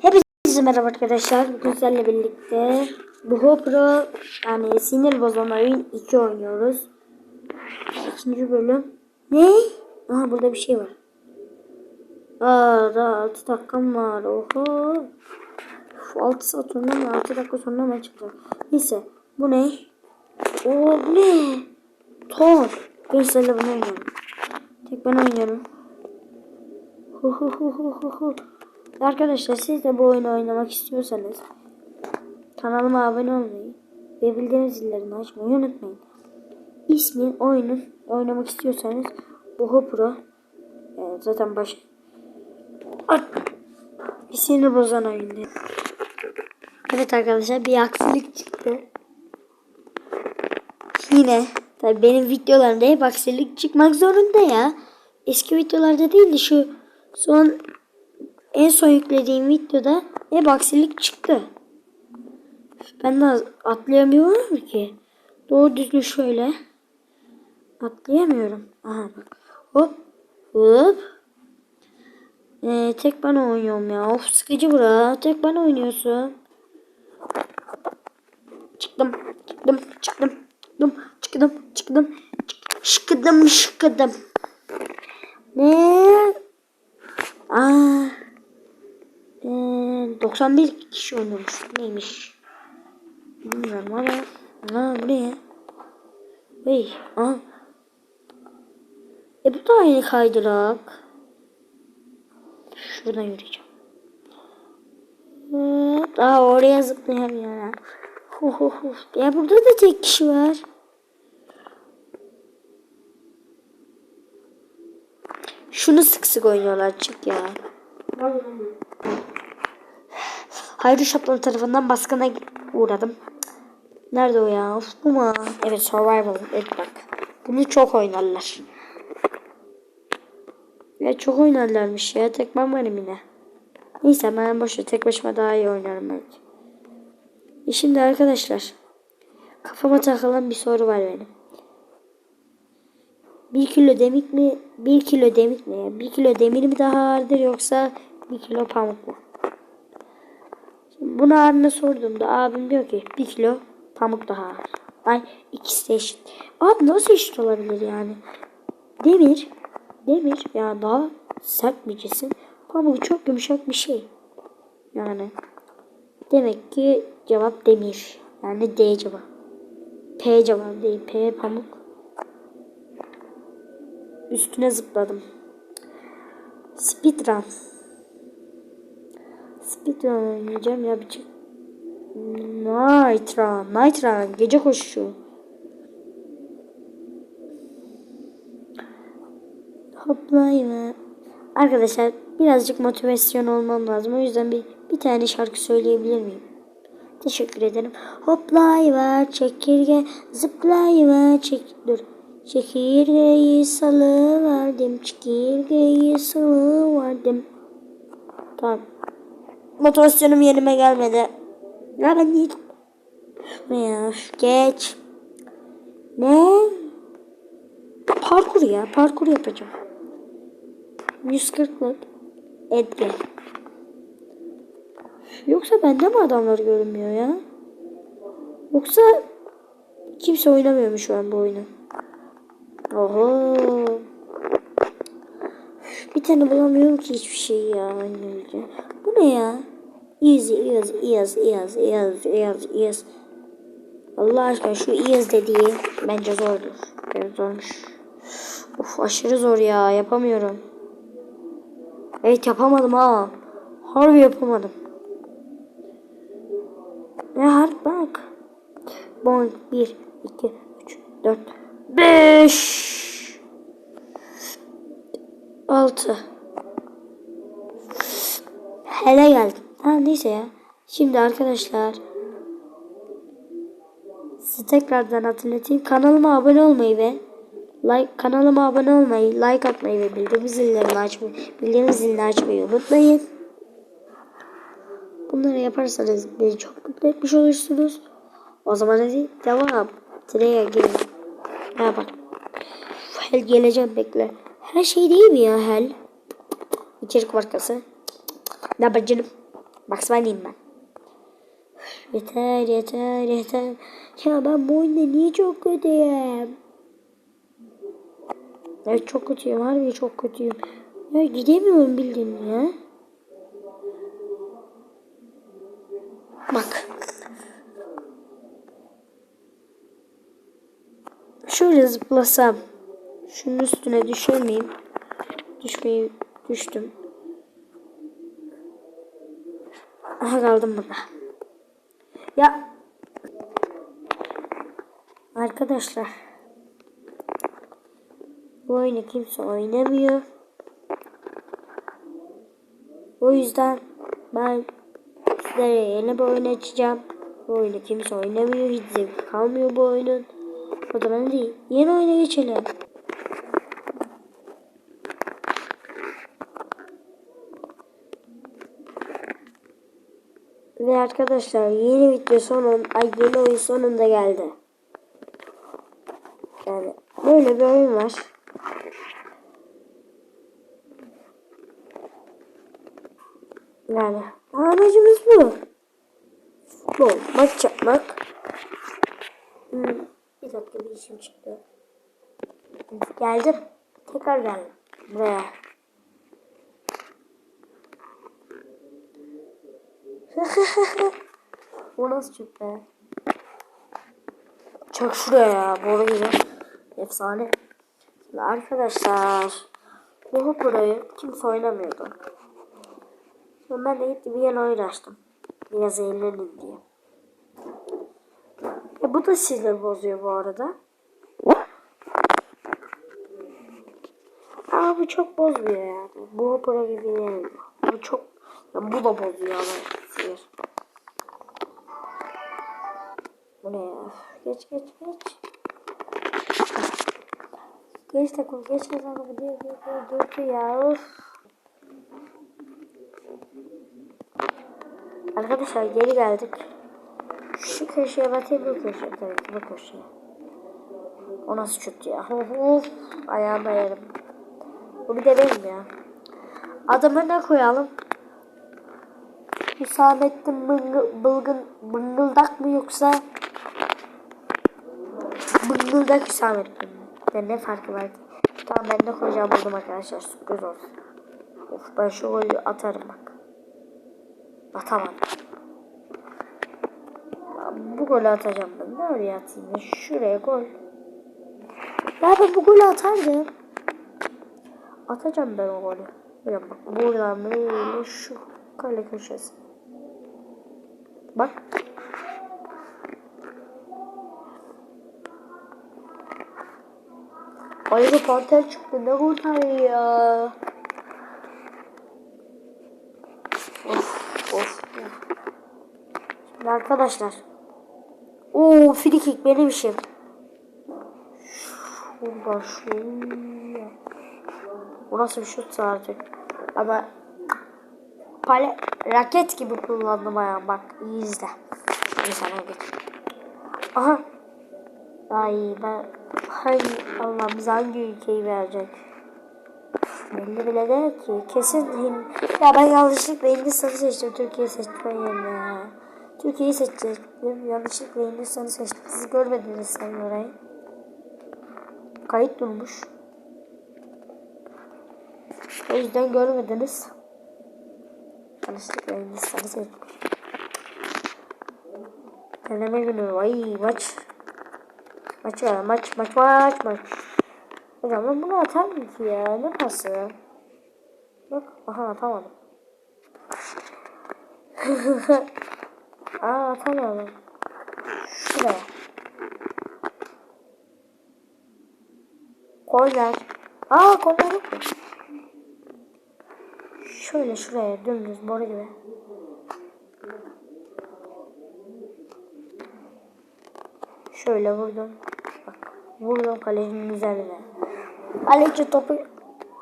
Hepinize merhaba arkadaşlar. Bugün sizlerle birlikte bu Pro yani sinir bozan oyun 2 oynuyoruz. İkinci bölüm. Ne? Aha burada bir şey var. Aa daha 6 dakikam var. Oho. Uf, 6 saat sonra mı 6 dakika sonra mı açılacak? Neyse bu ne? Oo bu ne? Thor. Ben sizlerle bunu oynuyorum. Tek ben oynuyorum. Hu hu hu hu hu. Arkadaşlar siz de bu oyunu oynamak istiyorsanız kanalıma abone olmayı ve bildirim zillerini açmayı unutmayın. İsmi oyunun oynamak istiyorsanız bu Pro yani zaten baş At. bir sinir bozan oyun. Evet arkadaşlar bir aksilik çıktı. Yine tabii benim videolarımda hep aksilik çıkmak zorunda ya. Eski videolarda değil de şu son en son yüklediğim videoda hep aksilik çıktı. Ben de atlayamıyorum ki. Doğru düzgün şöyle. Atlayamıyorum. Aha bak. Hop. Hop. Ee, tek ben oynuyorum ya. Of sıkıcı bura. Tek ben oynuyorsun. Çıktım. Çıktım. Çıktım. Çıktım. Çıktım. Çıktım. Şıkıdım şıkıdım. Ne? Aa. Ee, 91 kişi oynamış. Neymiş? Bilmiyorum ama. Ha bu ne ya? Hey. Aha. E bu da aynı kaydırak. Şuradan yürüyeceğim. Ee, Daha oraya zıplayamıyorum. Hu hu hu. Ya burada da tek kişi var. Şunu sık sık oynuyorlar çık ya. Hayri Şaplan tarafından baskına uğradım. Nerede o ya? Of bu mu? Evet Survival. Evet bak. Bunu çok oynarlar. Ya çok oynarlarmış ya. Tek ben varım yine. Neyse ben boşver tek başıma daha iyi oynarım belki. E şimdi arkadaşlar. Kafama takılan bir soru var benim. Bir kilo demik mi? Bir kilo demik mi? Bir kilo demir mi daha ağırdır yoksa bir kilo pamuk mu? Bunu abime sorduğumda abim diyor ki bir kilo pamuk daha ağır. Ay ikisi eşit. Abi nasıl eşit olabilir yani? Demir, demir ya daha sert bir cisim. Pamuk çok yumuşak bir şey. Yani demek ki cevap demir. Yani D cevap. P cevap değil. P pamuk. Üstüne zıpladım. Speedrun. Speedrun oynayacağım ya bir çık. Night Run. Night Run. Gece koşuşu. Hoplayma. Arkadaşlar birazcık motivasyon olmam lazım. O yüzden bir, bir tane şarkı söyleyebilir miyim? Teşekkür ederim. Hoplayıver çekirge zıplayıver çek dur. Çekirgeyi salıverdim. Çekirgeyi salıverdim. Tamam. Motivasyonum yerime gelmedi. Ya ben niye... Geç. Ne? Parkur ya. Parkur yapacağım. 140'lık. Edge. Yoksa bende mi adamlar görünmüyor ya? Yoksa kimse oynamıyor mu şu an bu oyunu? Oho. Bir tane bulamıyorum ki hiçbir şey ya. Ne ya? Easy, easy, easy, easy, easy, easy, easy. Allah aşkına şu easy dediği bence zordur. Evet zormuş. Of aşırı zor ya. Yapamıyorum. Evet yapamadım ha. Harbi yapamadım. Ne harp bak. Bon 1, 2, 3, 4, 5, 6. Hele geldim. Ha neyse ya. Şimdi arkadaşlar size tekrardan hatırlatayım. Kanalıma abone olmayı ve like kanalıma abone olmayı, like atmayı ve bildirim zillerini açmayı, bildirim zilini açmayı unutmayın. Bunları yaparsanız beni çok mutlu etmiş olursunuz. O zaman hadi devam. Sıraya gelin. Ha bak. Hel geleceğim bekle. Her şey değil mi ya Hel? İçerik markası. Ne yapacağım? Bunny'yim ben. Yeter yeter yeter. Ya ben bu oyunda niye çok kötüyüm? Evet çok kötüyüm. Harbi çok kötüyüm. Ya gidemiyorum bildiğin ya. Bak. Şöyle zıplasam. Şunun üstüne düşer? Düşmeyi düştüm. Aha kaldım burada. Ya. Arkadaşlar. Bu oyunu kimse oynamıyor. O yüzden ben sizlere yeni bir oyun açacağım. Bu oyunu kimse oynamıyor. Hiç zevk kalmıyor bu oyunun. O zaman değil. Yeni oyuna geçelim. Ve arkadaşlar yeni video sonun, ay yeni oyun sonunda geldi. Yani böyle bir oyun var. Yani amacımız bu. Bu maç yapmak. Hmm, bir dakika bir işim çıktı. Geldim. Tekrar geldim. Buraya. Bu nasıl çıktı? Çak şuraya ya. Boru gibi. Efsane. Şimdi arkadaşlar. Bu Hopper'ı kimse oynamıyordu. Şimdi ben de gittim yeni oyun açtım. Biraz eğlenin diye. E bu da sinir bozuyor bu arada. Ama bu çok bozmuyor yani. Bu Hopper'a gibi değil. Bu çok... Ya bu da bozuyor ama sinir. Bu? Geç geç geç. Geç takım geç takım diye diye diye durdu ya. Of. Arkadaşlar geri geldik. Şu köşeye batayım bu köşeye. Tabii bu köşeye. O nasıl şut ya? Of. Ayağıma yerim. Bu bir de benim ya. Adımı ne koyalım? Hüsamettin bıngı, bılgın, bıngıldak mı yoksa bıngıldak Hüsamettin mi? Ya ne farkı var ki? Tamam ben de koyacağım buldum arkadaşlar sürpriz olsun. Of ben şu golü atarım bak. Atamadım. Bu golü atacağım ben. Ne oraya atayım ya? Şuraya gol. Ya ben bu golü atardım. Atacağım ben o golü. Böyle bak buradan böyle şu kale köşesi. Bak. Ayrıca panter çıktı. Ne kurtarıyor ya? Of of arkadaşlar. Oo free kick benim işim. Şuradan şuraya. Bu nasıl bir şutsa artık. Ama pale raket gibi kullandım ayağım bak iyi izle. Bir sana. Aha. Ay ben hangi Allah bize hangi ülkeyi verecek? Belli bile değil ki. Kesin Ya ben yanlışlıkla Hindistan'ı seçtim. Türkiye'yi seçtim yerine. Türkiye'yi seçecektim. Yanlışlıkla Hindistan'ı seçtim. Siz görmediniz sen orayı. Kayıt durmuş. O yüzden görmediniz. Hindistan'ı seçtim. Deneme günü. Ay maç. Maç var. Maç maç maç maç. Hocam ben bunu atar mı ki ya? Ne pası? Yok. Aha atamadım. Aa atamadım. Şuraya. Korner. Aa korner yok mu? Şöyle şuraya dümdüz boru gibi. Şöyle vurdum. Bak vurdum kalecinin üzerine. Kaleci topu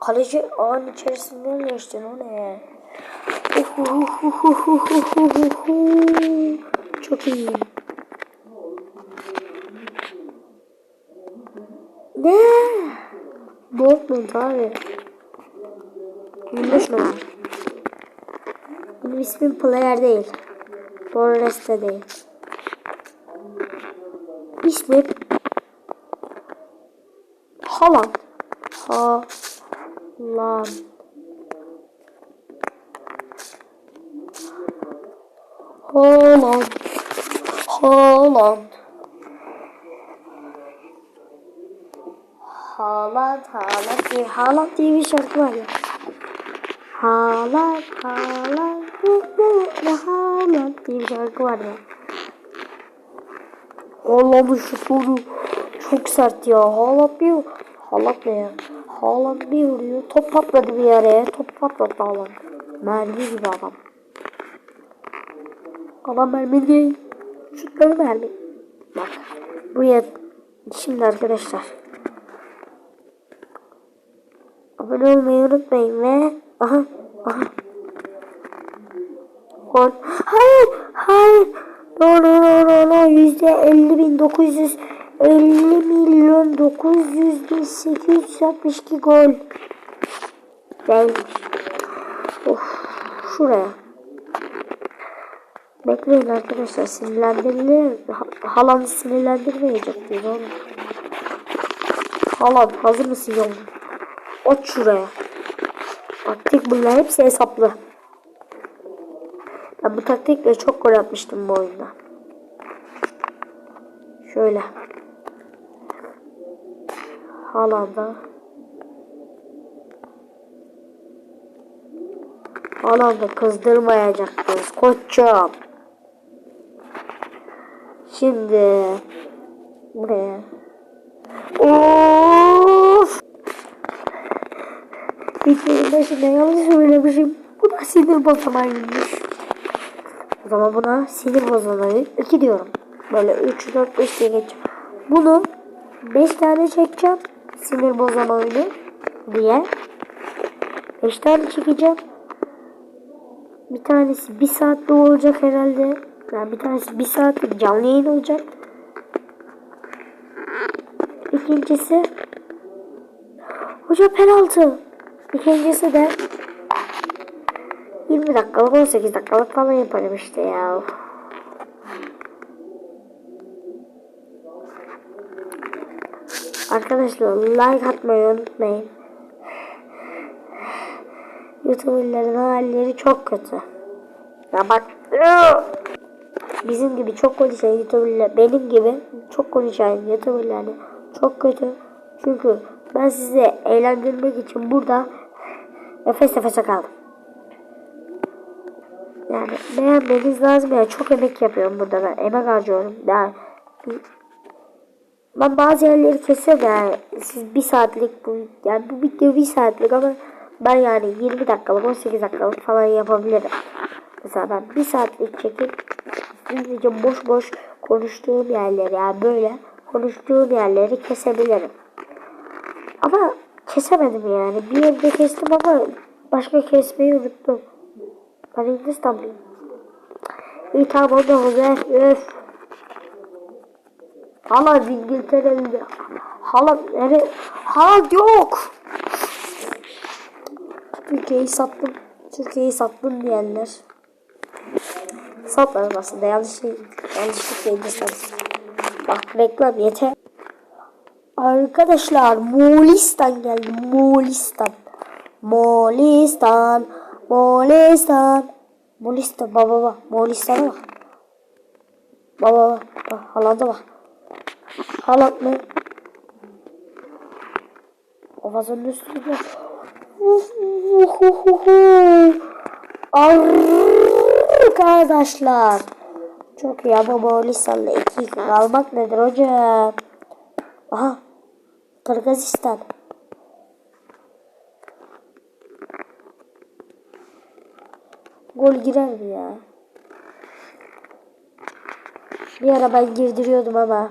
kaleci ağın içerisinden geçtin o ne? Çok iyi. Ne? Dortmund abi. 25 numara. Benim ismim Player değil. Torres de değil. İsmim Haaland. Haaland. Haaland. Haaland. Haaland, Haaland diye, Haaland diye bir şarkı var ya. Haaland, Haaland, bu, bu, bu, Haaland diye bir şarkı var ya. Allah'ım şu soru çok sert ya. Haaland bir, Haaland ne ya? Haaland bir vuruyor. Top patladı bir yere. Top patladı Haaland. Mermi gibi adam. Adam mermi değil. Şutları mermi. Bak. Buraya şimdi arkadaşlar. Abone olmayı unutmayın ve aha aha. Gol. Hayır hayır. No no no no no. Yüzde elli bin dokuz yüz elli milyon dokuz yüz bin sekiz yüz altmış iki gol. Değilmiş. Of. Şuraya. Bekleyin arkadaşlar sinirlendirilir. Ha- Halan sinirlendirmeyecek diyor oğlum. Halan hazır mısın yavrum? At şuraya. Taktik bunlar hepsi hesaplı. Taktikle çok gol atmıştım bu oyunda. Şöyle. Haaland'a. Haaland'ı kızdırmayacaktınız koçum. Şimdi buraya. Of! Videonun başında yanlış söylemişim. Bu da sinir bozanaymış. O zaman buna sinir bozanayı 2 diyorum. Böyle 3, 4, 5 diye geçeceğim. Bunu 5 tane çekeceğim. Sinir bozan oyunu diye. 5 tane çekeceğim. Bir tanesi 1 saatli olacak herhalde. Yani bir tanesi 1 saatlik canlı yayın olacak. İkincisi Hoca penaltı. İkincisi de 20 dakikalık 18 dakikalık falan yaparım işte ya. Arkadaşlar like atmayı unutmayın. YouTuber'ların halleri çok kötü. Ya bak. Bizim gibi çok konuşan YouTuber'lar, benim gibi çok konuşan YouTuber'lar çok kötü. Çünkü ben sizi eğlendirmek için burada nefes nefese kaldım. Yani beğenmeniz lazım ya. Çok emek yapıyorum burada ben. Emek harcıyorum. Yani ben bazı yerleri kesiyorum yani. Siz bir saatlik bu yani bu video bir saatlik ama ben yani 20 dakikalık 18 dakikalık falan yapabilirim. Mesela ben bir saatlik çekip sizce boş boş konuştuğum yerleri yani böyle konuştuğum yerleri kesebilirim. Ama kesemedim yani. Bir yerde kestim ama başka kesmeyi unuttum. Ben Hindistanlıyım. İyi tamam o da güzel. Öf. Hala İngiltere'li. Hala nere? Hala yok. Türkiye'yi sattım. Türkiye'yi sattım diyenler. Satmadım aslında. Yanlış şey. Yanlışlıkla Hindistan. Bak reklam yeter. Arkadaşlar Moğolistan geldi. Moğolistan. Moğolistan. Moğolistan. Moğolistan baba baba. Moğolistan'a bak. Baba baba. bak. Halanda bak. Halat mı? Ovazın üstünde. Arkadaşlar. Çok iyi ama Moğolistan'la iki kalmak nedir hocam? Aha. Kırgızistan. Gol girer mi ya? Bir ara ben girdiriyordum ama.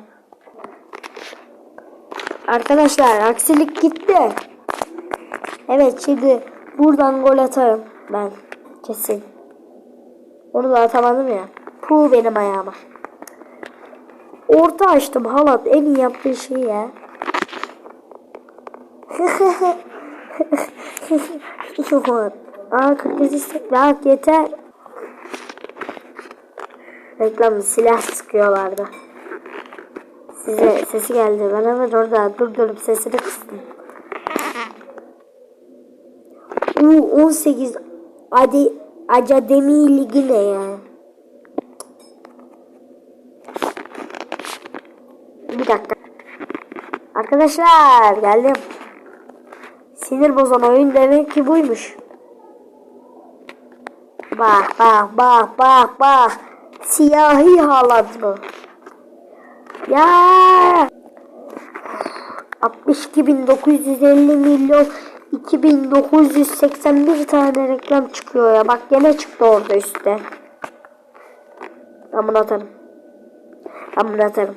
Arkadaşlar aksilik gitti. Evet şimdi buradan gol atarım ben. Kesin. Onu da atamadım ya. Puh benim ayağıma. Orta açtım halat en iyi yaptığı şey ya. Aa Kırgızistan bak yeter. reklam silah sıkıyorlardı. Size sesi geldi. Ben hemen orada durdurup sesini kıstım. U18 Adi Academi Ligi ne ya? Bir dakika. Arkadaşlar geldim. Sinir bozan oyun demek ki buymuş. Bak bak bak bak bak. Siyahi halat mı? Ya 62.950 milyon 2981 tane reklam çıkıyor ya. Bak gene çıktı orada üstte. Ben bunu atarım. Ben bunu atarım.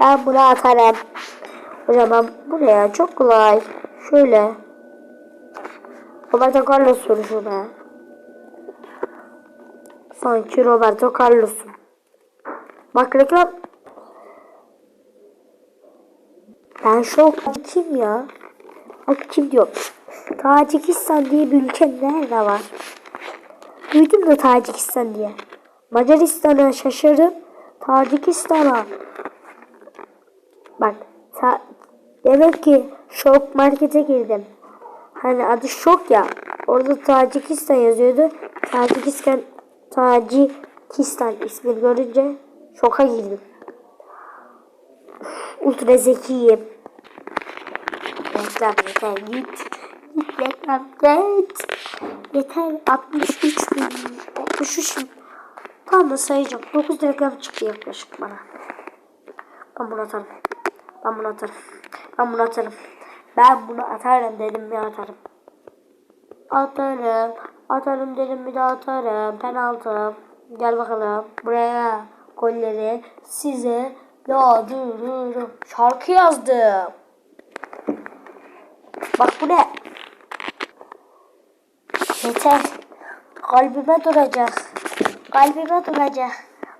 Ben bunu atarım. Hocam ben buraya çok kolay. Şöyle. Roberto Carlos vuruşu be. Sanki Roberto Carlos'un. Bak reklam. Ben şok. Kim ya? Bak kim diyor. Tacikistan diye bir ülke nerede var? Duydum da Tacikistan diye. Macaristan'a şaşırıp Tacikistan'a. Bak ta- demek ki şok markete girdim. Hani adı şok ya. Orada Tacikistan yazıyordu. Tacikistan Tacikistan ismini görünce şoka girdim. Ultra zekiyim. Reklam yeter git. Git reklam git. Yeter 63 bin. 63 bin. Tam da sayacağım. 9 reklam çıktı yaklaşık bana. Ben bunu atarım. Ben bunu atarım. Ben bunu atarım. Ben bunu atarım dedim mi atarım. Atarım. Atarım dedim mi de atarım. Penaltı. Gel bakalım. Buraya golleri size yağdırırım. Şarkı yazdım. Bak bu ne? Yeter. Kalbime duracak. Kalbime duracak.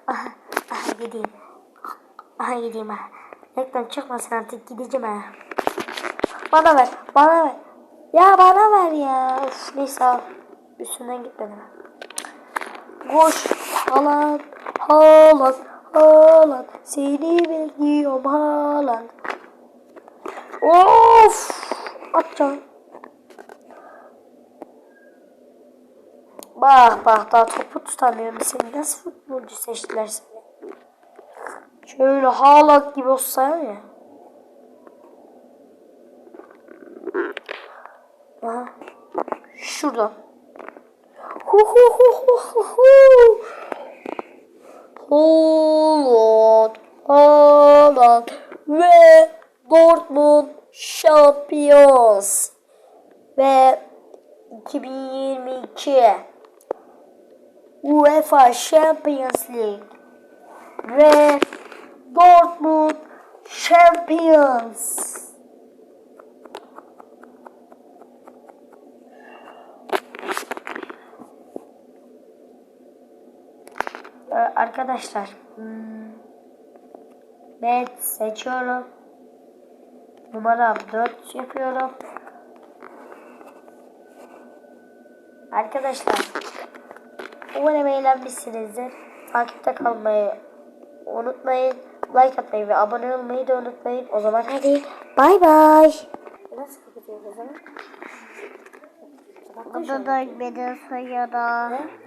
Aha, aha gideyim. Aha gideyim ha. Reklam çıkmasın artık gideceğim ha. Bana ver. Bana ver. Ya bana ver ya. Of, neyse al. Üstünden gitmedim. Koş. Haaland. Haaland. Haaland. Seni bekliyorum Haaland. Of. Atacağım. Bak bak daha topu tutamıyorum. Seni nasıl futbolcu seçtiler seni? Şöyle Haaland gibi olsa ya. Aha. Şuradan. Haaland, Haaland ve Dortmund Champions ve 2022 UEFA Champions League ve Dortmund Champions. Ee, Arkadaşlar hmm, ben seçiyorum. Numaram 4 yapıyorum. Arkadaşlar umarım eğlenmişsinizdir. Takipte kalmayı unutmayın. Like atmayı ve abone olmayı da unutmayın. O zaman hadi bay bay. Nasıl kapatıyoruz o zaman? Da beni sayıda. Ne?